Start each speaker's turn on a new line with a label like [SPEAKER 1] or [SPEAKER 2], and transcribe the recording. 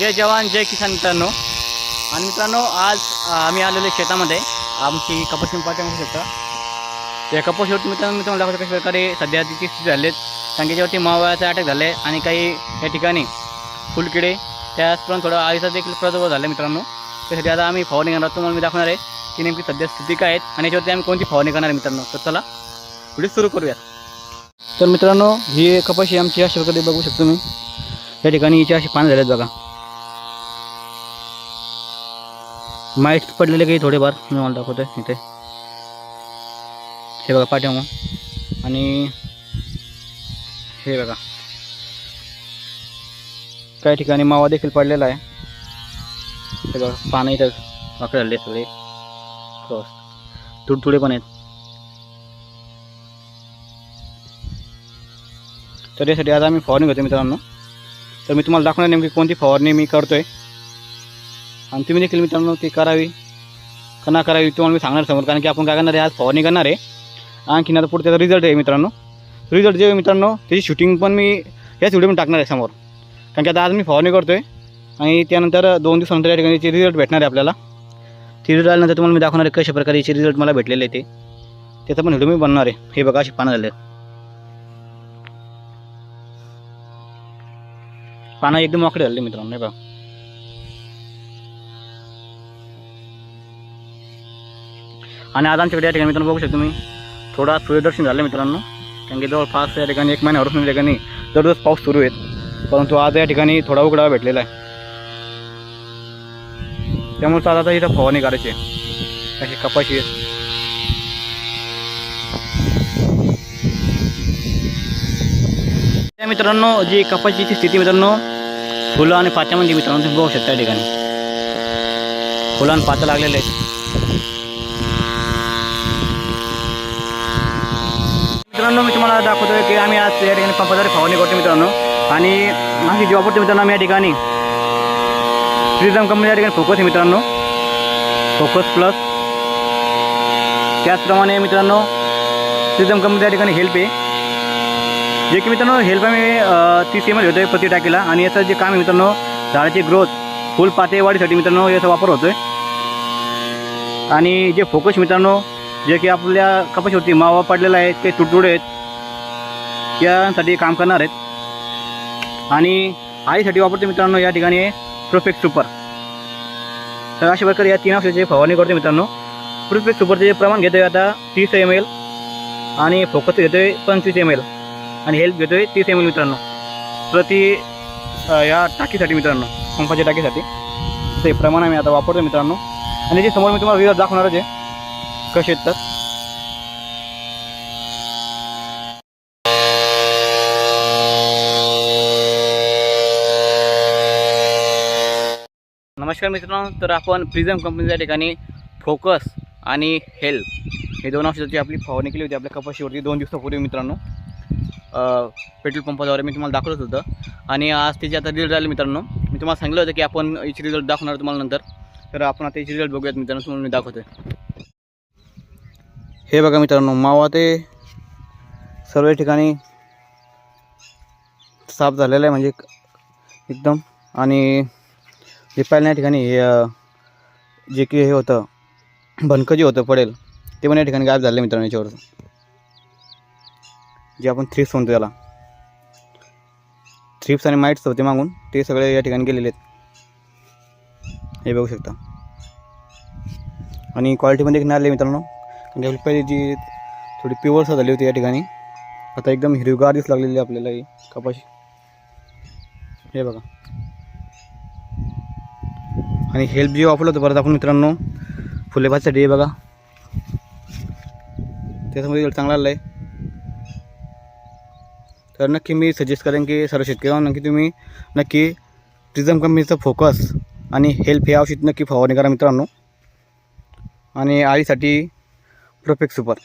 [SPEAKER 1] जय जवान जय किसान मित्रांनो. आणि मित्रांनो आज आम्ही आलेलो शेतामध्ये. आमची कपाशी पाठी म्हणू शकता या मित्रांनो मी तुम्हाला दाखवतो कशा प्रकारे सध्या तिची स्थिती झाली आहेत कारण की याच्यावरती मावळाचा अटॅक झाला आहे आणि काही या ठिकाणी फुलकिडे त्याचप्रमाणे थोडं आळीचा देखील प्रादुर्भाव झाला मित्रांनो. त्यासाठी आता आम्ही फवारणी करणार तुम्हाला मी दाखवणार आहे की नेमकी सध्या स्थिती काय आहेत आणि याच्यावरती आम्ही कोणती फवारणी करणार आहे मित्रांनो. तर चला व्हिडिओ सुरू करूयात तर मित्रांनो ही कपाशी आमची. अशा प्रकारे बघू शकतो मी या ठिकाणी हिची अशी पानं झालेत बघा. माहीत पडलेले काही थोडेफार मी मला दाखवतोय इथे. हे बघा मग आणि हे बघा. काही ठिकाणी मावा देखील पडलेला आहे. हे बघा पानं इथं वाकडे सगळे. क्रॉस तुडतुडे पण आहेत. तर यासाठी आज आम्ही फवारणी घेतो मित्रांनो. तर मी तुम्हाला दाखवणार नेमकी कोणती फवारणी मी करतो आहे आणि तुम्ही देखील मित्रांनो ती करावी. का ना करावी तुम्हाला मी सांगणार समोर. कारण की आपण काय करणार आहे आज फवारणी करणार आहे. आणखीन आता पुढे त्याचा रिझल्ट आहे मित्रांनो. रिझल्ट जे मित्रांनो त्याची शूटिंग पण मी याच व्हिडिओ टाकणार आहे समोर. कारण की आता आज मी फवारणी आहे आणि त्यानंतर दोन दिवसानंतर या ठिकाणी याचे रिझल्ट भेटणार आहे आपल्याला. ती रिझल्ट आल्यानंतर तुम्हाला मी दाखवणार आहे कशा प्रकारे याचे रिझल्ट मला भेटलेले ते. त्याचा पण व्हिडिओ मी बनणार आहे. हे बघा अशी पानं झाले पानं एकदम वाकडे झाले मित्रांनो हे बघा. आणि आज आमच्याकडे या ठिकाणी मित्रांनो बघू शकतो मी थोडा सूर्यदर्शन झालं मित्रांनो. कारण की जवळपास या ठिकाणी एक महिन्यावरून या ठिकाणी दररोज पाऊस सुरू आहेत. परंतु आज या ठिकाणी थोडा उघडावा भेटलेला आहे. त्यामुळे आज आता इथं फवारणी करायची आहे. अशी कपाशी आहेत. त्या मित्रांनो जी कपाशीची स्थिती मित्रांनो फुलं आणि पात्यामध्ये मित्रांनो तुम्ही बघू शकता या ठिकाणी. फुलं आणि पातं लागलेले आहेत. मित्रांनो मी तुम्हाला दाखवतोय की आम्ही आज या ठिकाणी पंपाद्वारे फवारणी करतो मित्रांनो. आणि माझी जॉब वापरतो मित्रांनो आम्ही या ठिकाणी श्रीजम कंपनी या ठिकाणी फोकस आहे मित्रांनो. फोकस प्लस त्याचप्रमाणे मित्रांनो श्रीजम कंपनी या ठिकाणी हेल्प आहे. जे की मित्रांनो हेल्प आम्ही तीस एम एल आहे प्रति टाकीला. आणि याचं जे काम आहे मित्रांनो झाडाची ग्रोथ फुल पाते वाढीसाठी मित्रांनो याचा वापर होतोय. आणि जे फोकस मित्रांनो जे की आपल्या कपाशीवरती मावा पडलेला आहे ते तुटतुडे आहेत. यासाठी काम करणार आहेत. आणि आईसाठी वापरतो मित्रांनो या ठिकाणी प्रोफेक्ट सुपर तर अशा प्रकारे या तीन औषधाची फवारणी करतो मित्रांनो. प्रोफेक्ट सुपरचे जे प्रमाण घेतोय आता तीस एम एल आणि फोकस घेतोय पंचवीस एम एल आणि हेल्प घेतोय तीस एम एल मित्रांनो. प्रति या टाकीसाठी मित्रांनो पंपाच्या टाकीसाठी. ते प्रमाण आम्ही आता वापरतो मित्रांनो. आणि जे समोर मी तुम्हाला रिझल्ट दाखवणारच आहे कसे आहेत तर? नमस्कार मित्रांनो तर आपण प्रिझम कंपनीच्या ठिकाणी फोकस आणि हेल्प हे दोन औषधाची आपली फवारणी केली होती आपल्या कपाशीवरती दोन दिवसापूर्वी मित्रांनो. पेट्रोल पंपाद्वारे मी तुम्हाला दाखवत होतं. आणि आज त्याचे आता रिझल्ट आले मित्रांनो. मी तुम्हाला सांगितलं होतं की आपण याचे रिझल्ट दाखवणार तुम्हाला नंतर. तर आपण आता याचे रिझल्ट बघूयात मित्रांनो तुम्हाला मी दाखवतोय. हे बघा मित्रांनो मावा ते सर्व ठिकाणी साफ झालेलं आहे म्हणजे एकदम. आणि जे पहिल्या या ठिकाणी हे जे की हे होतं भणकं जे होतं पडेल ते पण या ठिकाणी गायब झालं मित्रांनो याच्यावर जे आपण थ्रिप्स म्हणतो त्याला. थ्रिप्स आणि माइट्स होते मागून ते सगळे या ठिकाणी गेलेले आहेत. हे बघू शकता. आणि क्वालिटीमध्ये एक मित्रांनो. म्हणजे आपली पहिली जी थोडी प्युअरसा झाली होती या ठिकाणी. आता एकदम हिरवीगार दिस लागलेली आहे आपल्याला ही कपाशी. हे बघा. आणि हेल्प जे वापरलं होतं परत आपण मित्रांनो फुलेभासाठी हे बघा. त्याच्यामध्ये चांगला आलं आहे तर नक्की मी सजेस्ट करेन की सर्व शेतकऱ्यांना नक्की तुम्ही नक्की प्रिझम कंपनीचं फोकस आणि हेल्प हे औषध नक्की फवारणी करा मित्रांनो. आणि आळीसाठी प्रोफेक्स सुपर